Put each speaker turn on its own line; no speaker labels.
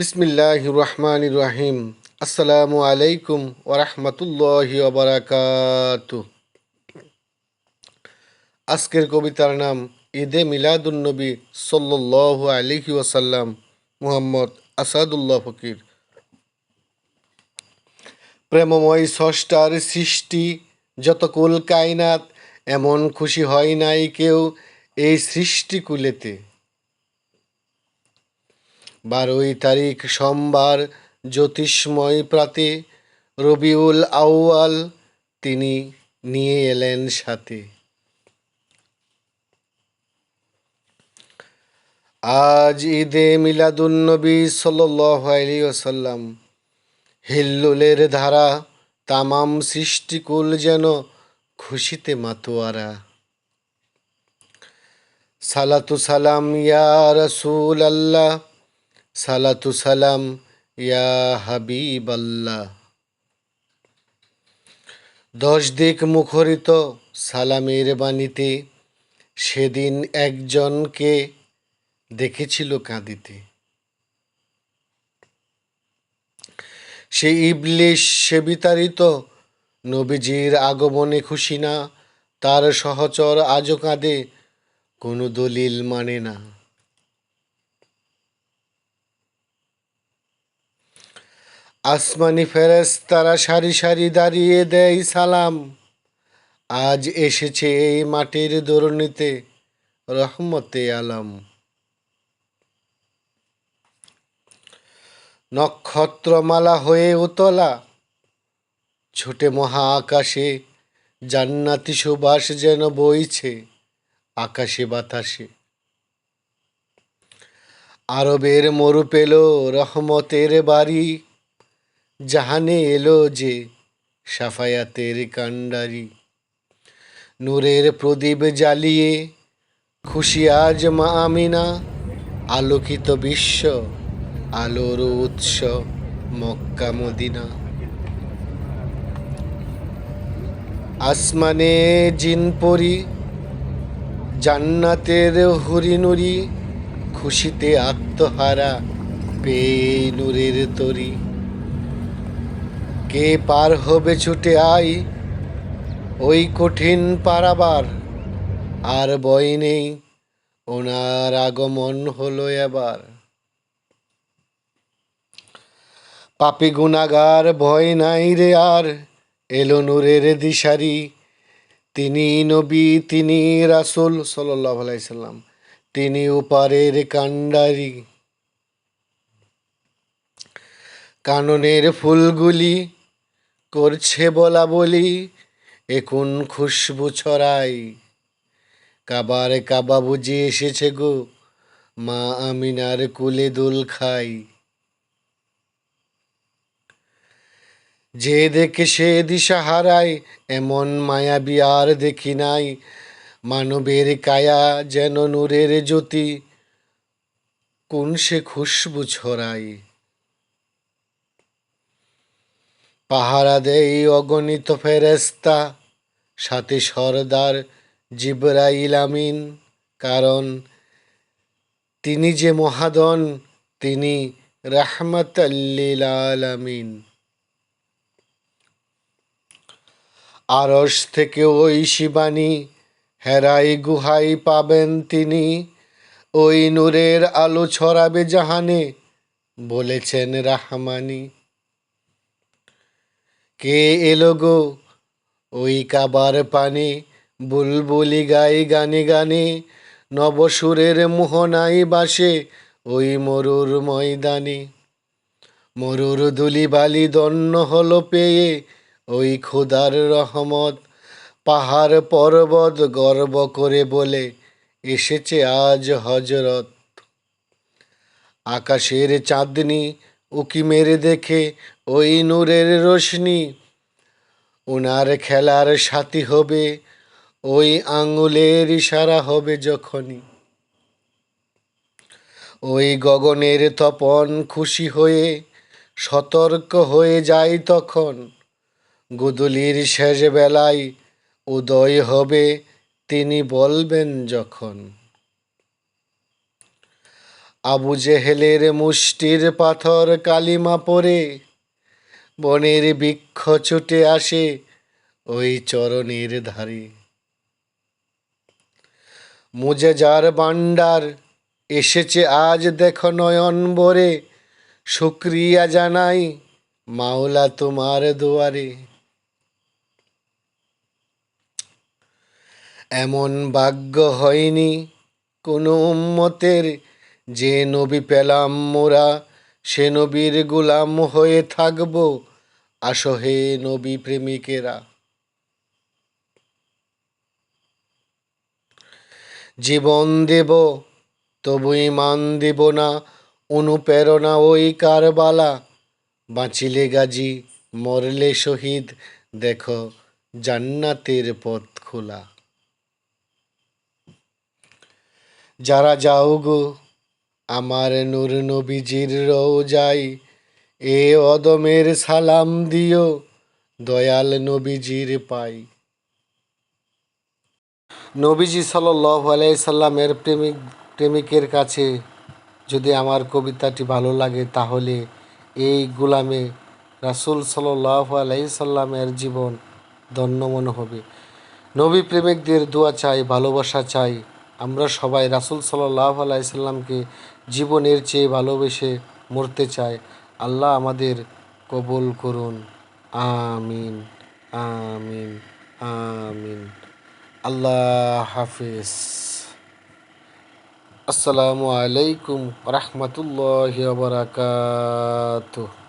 বিসমিল্লাহ রহমান রাহিম আসসালামু আলাইকুম ওরহমতুল্লাহি ওবরাকাতু আজকের কবিতার নাম ঈদে মিলাদুন্নবী সাল্লাহ আলিহি ওয়াসাল্লাম, মুহাম্মদ আসাদুল্লাহ ফকির। প্রেমময় ষষ্ঠার সৃষ্টি, যত কুল কায়নাত, এমন খুশি হয় নাই কেউ এই সৃষ্টিকুলেতে। বারোই তারিখ সোমবার জ্যোতিষময় প্রাতে রবিউল আউয়াল তিনি নিয়ে এলেন সাথে। আজ ঈদে মিলাদুন্নবী সাল্লাহ আলী ওসাল্লাম হিল্লুলের ধারা তামাম সৃষ্টিকুল যেন খুশিতে মাতোয়ারা। সালাতু সালাম ইয়া রসুল আল্লাহ সালাতু সালাম, ইয়া হাবিব আল্লাহ দশ দিক মুখরিত সালামের বাণীতে সেদিন একজনকে দেখেছিল কাঁদিতে। সে ইবলিশ সে বিতাড়িত, নবীজির আগমনে খুশি না, তার সহচর আজও কাঁদে, কোনো দলিল মানে না। আসমানি ফেরেস তারা সারি সারি দাঁড়িয়ে দেয় সালাম। আজ এসেছে এই মাটির দরুনিতে, রহমতে আলাম। নক্ষত্রমালা হয়ে উতলা, ছোটে মহা আকাশে জান্নাতি সুবাস যেন বইছে আকাশে বাতাসে। আরবের মরু পেল রহমতের বাড়ি জাহানে এলো যে সাফায়াতের কাণ্ডারি। নূরের প্রদীপ জ্বালিয়ে খুশি আজ মা আমিনা, আলোকিত বিশ্ব, আলোর উৎস মক্কা মদিনা। আসমানে জিন পরি, জান্নাতের হরিনুরি খুশিতে আত্মহারা পেয়ে নূরের তরি। কে পার হবে ছুটে আই? ওই কঠিন পারাবার। আর বই নেই, ওনার আগমন হলো এবার। পাপি গুনাগার ভয় নাই রে আর, এলো নূরের দিশারি। তিনি নবী, তিনি রাসুল সাল্লাহ আলাইসাল্লাম তিনি উপারের কাণ্ডারি। কাননের ফুলগুলি করছে বলা বলি এখন খুশবু ছড়াই? কাবার কাবা বুঝে এসেছে গো, মা আমিনার কুলে দোল খাই। যে দেখে সে দিশা হারায়, এমন মায়াবী আর দেখি নাই। মানবের কায়া যেন নূরের জ্যোতি, কোন সে খুশবু ছড়ায় পাহারা দেই অগণিত ফেরেস্তা সাথে সর্দার জিব্রাইল আমিন। কারণ তিনি যে মহাদন তিনি রাহমাতাল্লিল আলামিন। আরস থেকে ওই শিবানী হেরাই গুহাই পাবেন তিনি। ওই নূরের আলো ছড়াবে জাহানে, বলেছেন রাহমানি। কে এলো গো? ওই কাবার পানে বুলবুলি গাই গানে গানে নবসুরের মোহনাই বাসে ওই মরুর ময়দানে। মরুর দুলি বালি দন্ন হলো পেয়ে ওই খোদার রহমত পাহাড় পর্বত গর্ব করে বলে, এসেছে আজ হজরত। আকাশের চাঁদনি উকি মেরে দেখে ওই নূরের রোশনি। ওনার খেলার সাথী হবে, ওই আঙুলের ইশারা হবে যখনই। ওই গগনের তপন খুশি হয়ে, সতর্ক হয়ে যায় তখন। গুদুলির শেষ বেলায় উদয় হবে, তিনি বলবেন যখন। আবু জেহেলের মুষ্টির পাথর কালিমা পরে বনের বৃক্ষ ছুটে আসে ওই চরণের ধারে। মুজে যার বান্ডার এসেছে আজ দেখো নয়ন ভরে, শুক্রিয়া জানাই মাওলা তোমার দুয়ারে। এমন ভাগ্য হয়নি কোনো উম্মতের যে নবী পেলাম মোরা, সে নবীর গুলাম হয়ে থাকব। আসো হে নবী প্রেমিকেরা। জীবন দেব, তবু ইমান দেব না, অনুপ্রেরণা ওই কারবালা। বাঁচিলে গাজী, মরলে শহীদ, দেখো জান্নাতের পথ খোলা। যারা যাও গো আমার নূর নবীজির রোজাই এ অদমের সালাম দিও, দয়াল নবীজির পাই। নবীজি সাল্লাহ আলাইসাল্লামের প্রেমিক, প্রেমিকের কাছে যদি আমার কবিতাটি ভালো লাগে, তাহলে এই গুলামে রাসুল সাল্লাহ আলাইসাল্লামের জীবন ধন্য মনে হবে। নবী প্রেমিকদের দোয়া চাই, ভালোবাসা চাই আমরা সবাই রাসুল সাল্লাহ আলাইসাল্লামকে জীবনের চেয়ে ভালোবেসে মরতে চাই। আল্লাহ আমাদের কবুল করুন। আমিন আমিন আমিন। আল্লাহ হাফিজ। আসসালামু আলাইকুম রহমতুল্লাহ বারাকাতুহ।